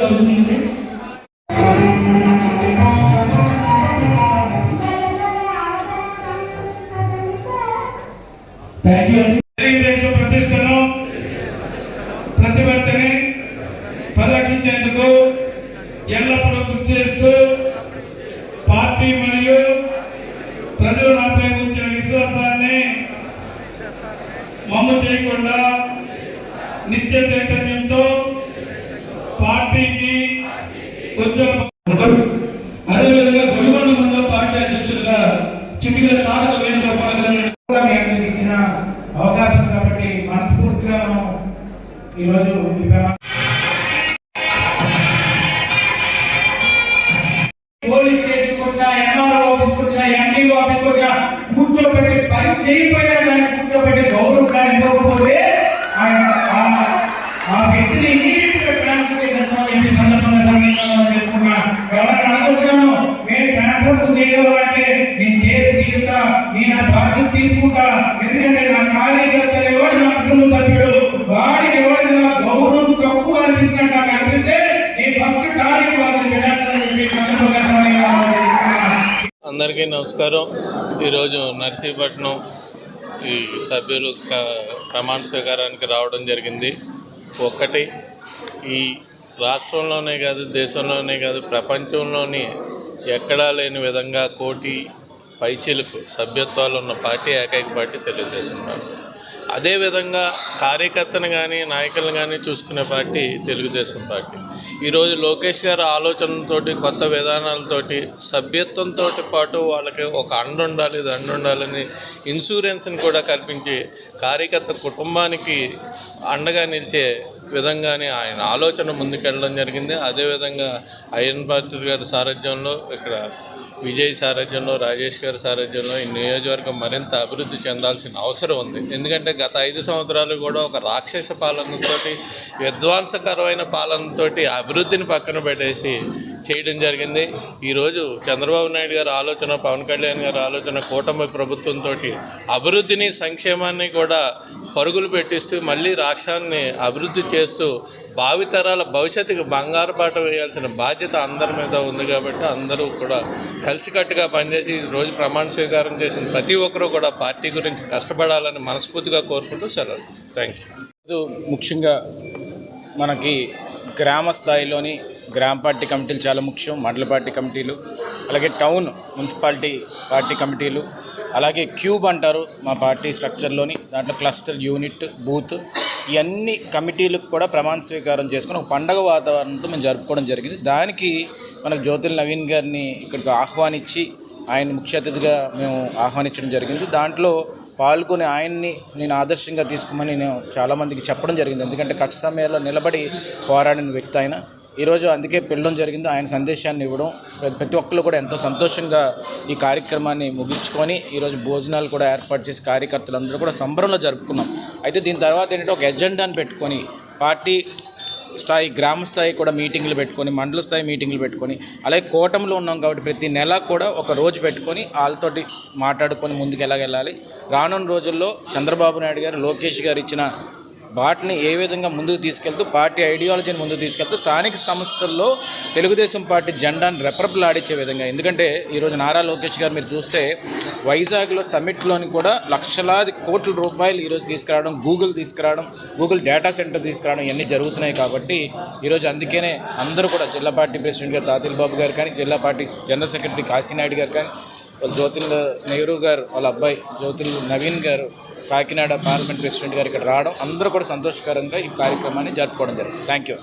జరుగుతుంది. Thank you Telugu Desam ప్రతిష్టను ప్రతిబద్ధని పరిరక్షించేందుకు ఎల్లప్పుడూ కృషి చేస్తూ పార్టీ మరియు ప్రజలు నాపై ఉంచిన విశ్వాసాన్ని మమ్ము చేయకుండా నిత్య చైతన్యంతో ఉద్యోగ అదేవిధంగా గొడవల పార్టీ అధ్యక్షులుగా తారక వేణుగోపాల్ ఇచ్చిన అవకాశం కాబట్టి మనస్ఫూర్తిగా మనం ఈరోజు పోలీస్ స్టేషన్కి వచ్చినా ఎంఆర్ఓ ఆఫీస్కి వచ్చినా ఎండిఓ ఆఫీస్కి వచ్చినా కూర్చోబెట్టి పని చేయకపోయినా తీసుకుంటా. ఎందుకంటే నా కార్యకర్తలు ఎవరు నా కుటుంబ సభ్యుడు ఎవరు నా గౌరవం తక్కువ అనిపించినట్టు నాకు అనిపిస్తే నేను ఫస్ట్ టార్గెట్ వాళ్ళని అందరికీ నమస్కారం. ఈరోజు నర్సీపట్నం ఈ సభ్యులు ప్రమాణ స్వీకారానికి రావడం జరిగింది. ఒక్కటి ఈ రాష్ట్రంలోనే కాదు దేశంలోనే కాదు ప్రపంచంలోని ఎక్కడా లేని విధంగా కోటి పైచీలకు సభ్యత్వాలు ఉన్న పార్టీ ఏకైక పార్టీ తెలుగుదేశం పార్టీ. అదేవిధంగా కార్యకర్తను కానీ నాయకులను కానీ చూసుకునే పార్టీ తెలుగుదేశం పార్టీ. ఈరోజు లోకేష్ గారు ఆలోచనలతోటి కొత్త విధానాలతోటి సభ్యత్వంతో పాటు వాళ్ళకి ఒక అండ ఉండాలి దండ ఉండాలని ఇన్సూరెన్స్ని కూడా కల్పించి కార్యకర్త కుటుంబానికి అండగా నిలిచే విధంగానే ఆయన ఆలోచన ముందుకెళ్ళడం జరిగింది. అదేవిధంగా అయ్యన్ పాత్రి గారి సారథ్యంలో ఇక్కడ విజయ్ సారథ్యంలో రాజేష్ గారి సారథ్యంలో ఈ నియోజకవర్గం మరింత అభివృద్ధి చెందాల్సిన అవసరం ఉంది. ఎందుకంటే గత ఐదు సంవత్సరాలు కూడా ఒక రాక్షస పాలనతోటి విధ్వంసకరమైన పాలనతోటి అభివృద్ధిని పక్కన పెట్టేసి చేయడం జరిగింది. ఈరోజు చంద్రబాబు నాయుడు గారి ఆలోచన పవన్ కళ్యాణ్ గారి ఆలోచన కూటమి ప్రభుత్వంతో అభివృద్ధిని సంక్షేమాన్ని కూడా పరుగులు పెట్టిస్తూ మళ్ళీ రాష్ట్రాన్ని అభివృద్ధి చేస్తూ భావితరాల భవిష్యత్తుకి బంగారు బాట వేయాల్సిన బాధ్యత అందరి మీద ఉంది కాబట్టి అందరూ కూడా కలిసికట్టుగా పనిచేసి ఈ రోజు ప్రమాణ స్వీకారం చేసిన ప్రతి ఒక్కరూ కూడా పార్టీ గురించి కష్టపడాలని మనస్ఫూర్తిగా కోరుకుంటూ సెలవు. థ్యాంక్ యూ ముఖ్యంగా మనకి గ్రామ స్థాయిలోని గ్రామ పార్టీ కమిటీలు చాలా ముఖ్యం మండల పార్టీ కమిటీలు అలాగే టౌన్ మున్సిపాలిటీ పార్టీ కమిటీలు అలాగే క్యూబ్ అంటారు మా పార్టీ స్ట్రక్చర్లోని దాంట్లో క్లస్టర్ యూనిట్ బూత్ ఇవన్నీ కమిటీలకు కూడా ప్రమాణ స్వీకారం చేసుకుని ఒక పండగ వాతావరణంతో మేము జరుపుకోవడం జరిగింది. దానికి మనకు జ్యోతిల్ నవీన్ గారిని ఇక్కడికి ఆహ్వానించి ఆయన ముఖ్య అతిథిగా మేము ఆహ్వానించడం జరిగింది. దాంట్లో పాల్గొని ఆయన్ని నేను ఆదర్శంగా తీసుకోమని నేను చాలామందికి చెప్పడం జరిగింది. ఎందుకంటే కష్ట సమయాల్లో నిలబడి పోరాడిన వ్యక్తి ఆయన. ఈరోజు అందుకే పిలవడం జరిగింది. ఆయన సందేశాన్ని ఇవ్వడం ప్రతి- ప్రతి ఒక్కరు కూడా ఎంతో సంతోషంగా ఈ కార్యక్రమాన్ని ముగించుకొని ఈరోజు భోజనాలు కూడా ఏర్పాటు చేసి కార్యకర్తలందరూ కూడా సంబరంలో జరుపుకున్నాం. అయితే దీని తర్వాత ఏంటంటే ఒక ఎజెండాను పెట్టుకొని పార్టీ స్థాయి గ్రామ స్థాయి కూడా మీటింగ్లు పెట్టుకొని మండల స్థాయి మీటింగ్లు పెట్టుకొని అలాగే కూటమిలో ఉన్నాం కాబట్టి ప్రతి నెల కూడా ఒక రోజు పెట్టుకొని వాళ్ళతోటి మాట్లాడుకొని ముందుకు ఎలాగెళ్ళాలి రానున్న రోజుల్లో చంద్రబాబు నాయుడు గారు లోకేష్ గారు ఇచ్చిన వాటిని ఏ విధంగా ముందుకు తీసుకెళ్తూ పార్టీ ఐడియాలజీని ముందుకు తీసుకెళ్తూ స్థానిక సంస్థల్లో తెలుగుదేశం పార్టీ జెండాను రెపరెపలాడించే విధంగా. ఎందుకంటే ఈరోజు నారా లోకేష్ గారు మీరు చూస్తే వైజాగ్లో సమ్మిట్లోని కూడా లక్షలాది కోట్ల రూపాయలు ఈరోజు తీసుకురావడం గూగుల్ తీసుకురావడం గూగుల్ డేటా సెంటర్ తీసుకురావడం ఇవన్నీ జరుగుతున్నాయి కాబట్టి ఈరోజు అందుకనే అందరూ కూడా జిల్లా పార్టీ ప్రెసిడెంట్ గారు తాతిల్ బాబు గారు కానీ జిల్లా పార్టీ జనరల్ సెక్రటరీ కాశీనాయుడు గారు కానీ వాళ్ళు జ్యోతిల్ నెహ్రూ గారు వాళ్ళ అబ్బాయి జ్యోతిల్ నవీన్ గారు కాకినాడ పార్లమెంట్ ప్రెసిడెంట్ గారు ఇక్కడ రావడం అందరూ కూడా సంతోషకరంగా ఈ కార్యక్రమాన్ని జరుపుకోవడం జరిగింది. Thank you